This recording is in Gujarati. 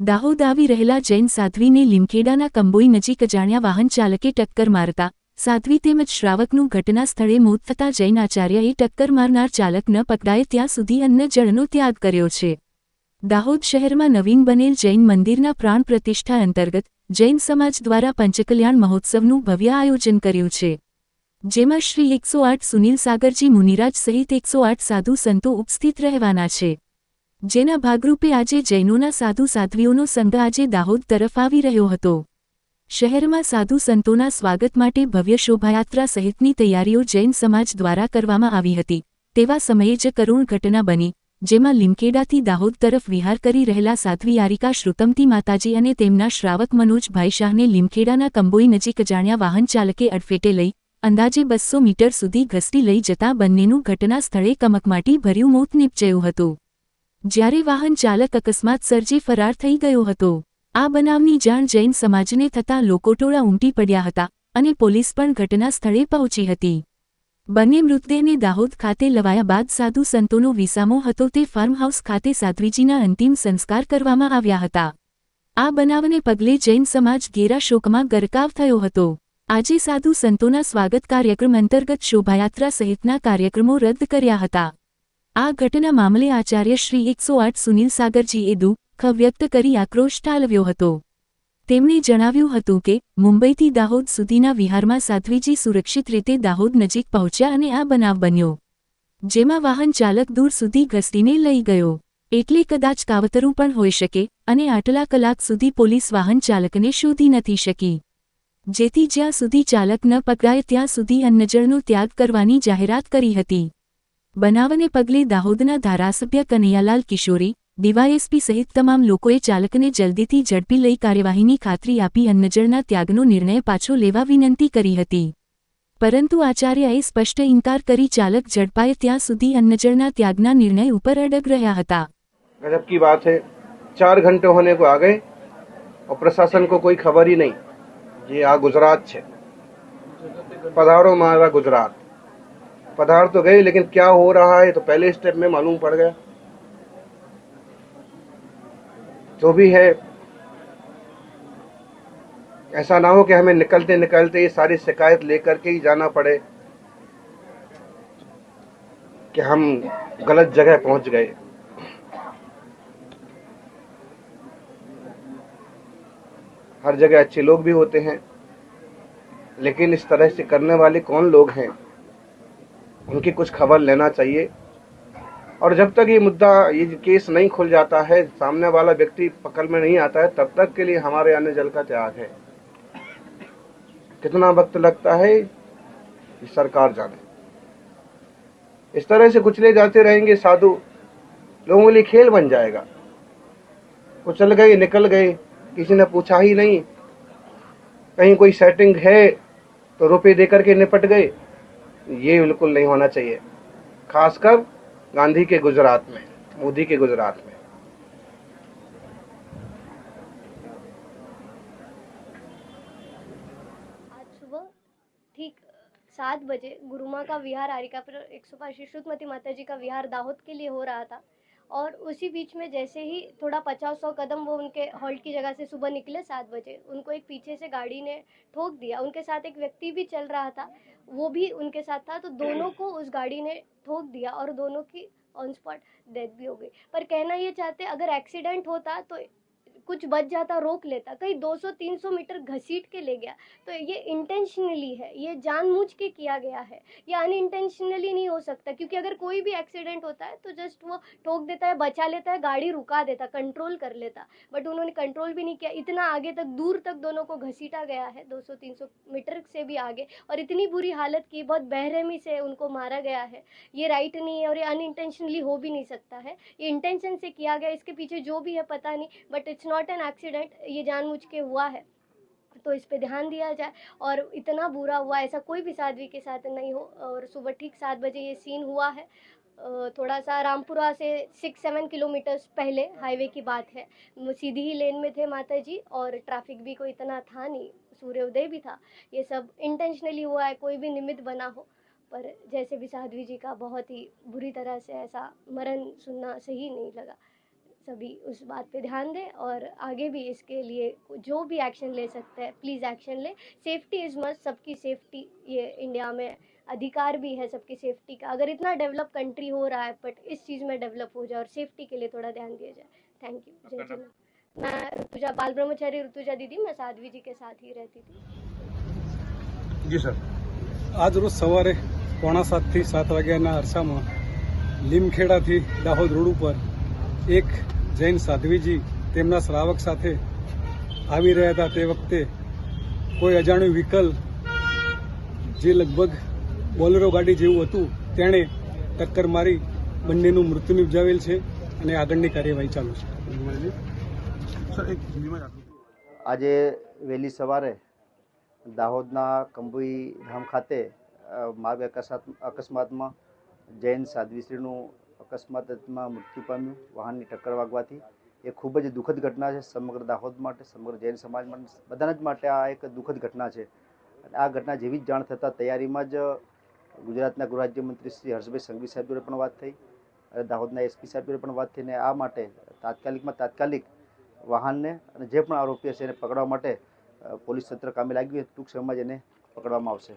દાહોદ આવી રહેલા જૈન સાધ્વીને લીમખેડાના કંબોઈ નજીક અજાણ્યા વાહન ચાલકે ટક્કર મારતા. સાધ્વી તેમજ શ્રાવકનું ઘટના સ્થળે મોત થતાં જૈન આચાર્યએ ટક્કર મારનાર ચાલક ન પકડાય ત્યાં સુધી અન્ન જળનો ત્યાગ કર્યો છે. દાહોદ શહેરમાં નવીન બનેલ જૈન મંદિરના પ્રાણ પ્રતિષ્ઠા અંતર્ગત જૈન સમાજ દ્વારા પંચકલ્યાણ મહોત્સવનું ભવ્ય આયોજન કર્યું છે. જેમાં શ્રી એકસો આઠ સુનિલ સાગરજી મુનિરાજ સહિત એકસો આઠ સાધુ સંતો ઉપસ્થિત રહેવાના છે. જેના ભાગરૂપે આજે જૈનોના સાધુ સાધ્વીઓનો સંઘ આજે દાહોદ તરફ આવી રહ્યો હતો. શહેરમાં સાધુ સંતોના સ્વાગત માટે ભવ્ય શોભાયાત્રા સહિતની તૈયારીઓ જૈન સમાજ દ્વારા કરવામાં આવી હતી. તેવા સમયે જ કરુણ ઘટના બની, જેમાં લીમખેડાથી દાહોદ તરફ વિહાર કરી રહેલા સાધ્વી યારિકા શ્રુતમતી માતાજી અને તેમના શ્રાવક મનોજભાઈ શાહને લીમખેડાના કંબોઈ નજીક જાણ્યા વાહન ચાલકે અડફેટે લઈ, અંદાજે બસો મીટર સુધી ઘસતી લઈ જતા બંનેનું ઘટના સ્થળે કમકમાટી ભર્યું મોત નીપજ્યું હતું. જ્યારે વાહન ચાલક અકસ્માત સર્જી ફરાર થઈ ગયો હતો, આ બનાવની જાણ જૈન સમાજને થતાં લોકોટોળા ઉમટી પડ્યા હતા અને પોલીસ પણ ઘટના સ્થળે પહોંચી હતી. બંને મૃતદેહને દાહોદ ખાતે લવાયા બાદ સાધુ સંતોનો વિસામો હતો તે ફાર્મહાઉસ ખાતે સાધ્વીજીના અંતિમ સંસ્કાર કરવામાં આવ્યા હતા. આ બનાવને પગલે જૈન સમાજ ઘેરા શોકમાં ગરકાવ થયો હતો. આજે સાધુ સંતોના સ્વાગત કાર્યક્રમ અંતર્ગત શોભાયાત્રા સહિતના કાર્યક્રમો રદ કર્યા હતા. આ ઘટના મામલે આચાર્ય શ્રી એકસો આઠ સુનિલ સાગરજીએ દુઃખ વ્યક્ત કરી આક્રોશ ઠાલવ્યો હતો. તેમણે જણાવ્યું હતું કે, મુંબઈથી દાહોદ સુધીના વિહારમાં સાધ્વીજી સુરક્ષિત રીતે દાહોદ નજીક પહોંચ્યા અને આ બનાવ બન્યો. જેમાં વાહન ચાલક દૂર સુધી ઘસીને લઈ ગયો. એટલે કદાચ કાવતરું પણ હોઈ શકે, અને આટલા કલાક સુધી પોલીસ વાહન ચાલકને શોધી નથી શકી. જેથી જ્યાં સુધી ચાલક ન પકડાય ત્યાં સુધી અન્નજળનો ત્યાગ કરવાની જાહેરાત કરી હતી. બનાવને પગલે દાહોદના ધારાસભ્ય કનૈયાલાલ કિશોરી ડીવાયએસપી સહિત તમામ લોકોએ ચાલકને જલ્દીથી ઝડપી લઈ કાર્યવાહીની ખાતરી આપી અન્નજળના ત્યાગનો નિર્ણય પાછો લેવા વિનંતી કરી હતી પરંતુ આચાર્યએ સ્પષ્ટ ઇનકાર કરી ચાલક ઝડપાય ત્યાં સુધી અન્નજળના ત્યાગના નિર્ણય ઉપર અડગ રહ્યા હતા गजब की बात है चार घंटे होने को आ गए और प्रशासन को कोई खबर ही नहीं ये आ गुजरात છે पधारो मारा गुजरात पधार तो गए, लेकिन क्या हो रहा है तो पहले स्टेप में मालूम पड़ गया। जो भी है, ऐसा ना हो कि हमें निकलते निकलते ये सारी शिकायत लेकर के ही जाना पड़े कि हम गलत जगह पहुँच गए। हर जगह अच्छे लोग भी होते हैं, लेकिन इस तरह से करने वाले कौन लोग हैं? उनकी कुछ खबर लेना चाहिए। और जब तक ये मुद्दा, ये केस नहीं खुल जाता है, सामने वाला व्यक्ति पकड़ में नहीं आता है, तब तक के लिए हमारे अन्य जल का त्याग है। कितना वक्त लगता है सरकार जाने। इस तरह से कुचले जाते रहेंगे साधु, लोगों के लिए खेल बन जाएगा। कुचल गए, निकल गए, किसी ने पूछा ही नहीं, कहीं कोई सेटिंग है तो रुपए दे करके निपट गए। ये बिल्कुल नहीं होना चाहिए। खासकर गांधी के गुजरात में, मोदी के गुजरात में। सात बजे गुरुमा का विहार आरिका पर एक सौ पाँच श्रुतमती माता जी का विहार दाहोद के लिए हो रहा था। और उसी बीच में जैसे ही थोड़ा पचास सौ कदम वो उनके हॉल्ट की जगह से सुबह निकले सात बजे, उनको एक पीछे से गाड़ी ने ठोक दिया। उनके साथ एक व्यक्ति भी चल रहा था, वो भी उनके साथ था तो दोनों को उस गाड़ी ने ठोक दिया और दोनों की ऑन स्पॉट डेथ भी हो गई। पर कहना ये चाहते, अगर एक्सीडेंट होता तो कुछ बच जाता, रोक लेता, कहीं 200-300 मीटर घसीट के ले गया तो ये इंटेंशनली है, ये जानबूझ के किया गया है, ये अनइंटेंशनली नहीं हो सकता, क्योंकि अगर कोई भी एक्सीडेंट होता है तो जस्ट वो ठोक देता है, बचा लेता है, गाड़ी रुका देता कंट्रोल कर लेता बट उन्होंने कंट्रोल भी नहीं किया, इतना आगे तक, दूर तक दोनों को घसीटा गया है 200-300 मीटर से भी आगे, और इतनी बुरी हालत की, बहुत बहरहमी से उनको मारा गया है, ये राइट नहीं है, और ये अनइंटेंशनली हो भी नहीं सकता है, ये इंटेंशन से किया गया, इसके पीछे जो भी है, पता नहीं but it's not an accident ये जानबूझ के हुआ है तो इस पे ध्यान दिया जाए। और इतना बुरा हुआ, ऐसा कोई भी साध्वी के साथ नहीं हो, और सुबह ठीक सात बजे ये सीन हुआ है। थोड़ा सा रामपुरा से सिक्स सेवन किलोमीटर्स पहले हाईवे की बात है। सीधी ही लेन में थे माता जी और ट्रैफ़िक भी कोई इतना था नहीं, सूर्योदय भी था। ये सब इंटेंशनली हुआ है, कोई भी निमित्त बना हो, पर जैसे भी साध्वी जी का बहुत ही बुरी तरह से ऐसा मरण सुनना सही नहीं लगा। सभी उस बात पे ध्यान दें और आगे भी इसके लिए जो भी एक्शन ले सकते हैं प्लीज़ एक्शन लें सेफ्टी इज़ मस्ट सबकी सेफ्टी ये इंडिया में अधिकार भी है सबकी सेफ्टी का अगर इतना डेवलप कंट्री हो रहा है बट इस चीज़ में डेवलप हो जाए और सेफ्टी के लिए थोड़ा ध्यान दिया जाए थैंक यू जय जय मैं ऋतुजा बाल ब्रह्मचारी ऋतुजा दीदी मैं साध्वी जी के साथ ही रहती थी जी सर આજ રોજ સવારે પોણા સાતથી સાત વાગ્યાના અરસામાં લીમખેડાથી દાહોદ રોડ ઉપર એક જૈન સાધ્વીજી તેમના શ્રાવક સાથે આવી રહ્યા હતા તે વખતે કોઈ અજાણ્યું વ્હીકલ જે લગભગ બોલેરો ગાડી જેવું હતું તેણે ટક્કર મારી બંનેનું મૃત્યુ નિપજાવેલ છે અને આગળની કાર્યવાહી ચાલુ છે. આજે વહેલી સવારે દાહોદના કંબુઈ ધામ ખાતે માર્ગ અકસ્માત અકસ્માતમાં જૈન સાધ્વીશ્રીનું અકસ્માતમાં મૃત્યુ પામ્યું. વાહનની ટક્કર વાગવાથી. એ ખૂબ જ દુઃખદ ઘટના છે સમગ્ર દાહોદ માટે, સમગ્ર જૈન સમાજ માટે, બધાના જ માટે આ એક દુઃખદ ઘટના છે. અને આ ઘટના જેવી જ જાણ થતાં તૈયારીમાં જ ગુજરાતના ગૃહ રાજ્યમંત્રી શ્રી હર્ષભાઈ સંઘવી સાહેબ જોડે પણ વાત થઈ અને દાહોદના એસપી સાહેબ જોડે પણ વાત થઈને આ માટે તાત્કાલિકમાં તાત્કાલિક વાહનને અને જે પણ આરોપી હશે એને પકડવા માટે પોલીસ તંત્ર કામે લાગ્યું. ટૂંક સમયમાં જ એને પકડવામાં આવશે.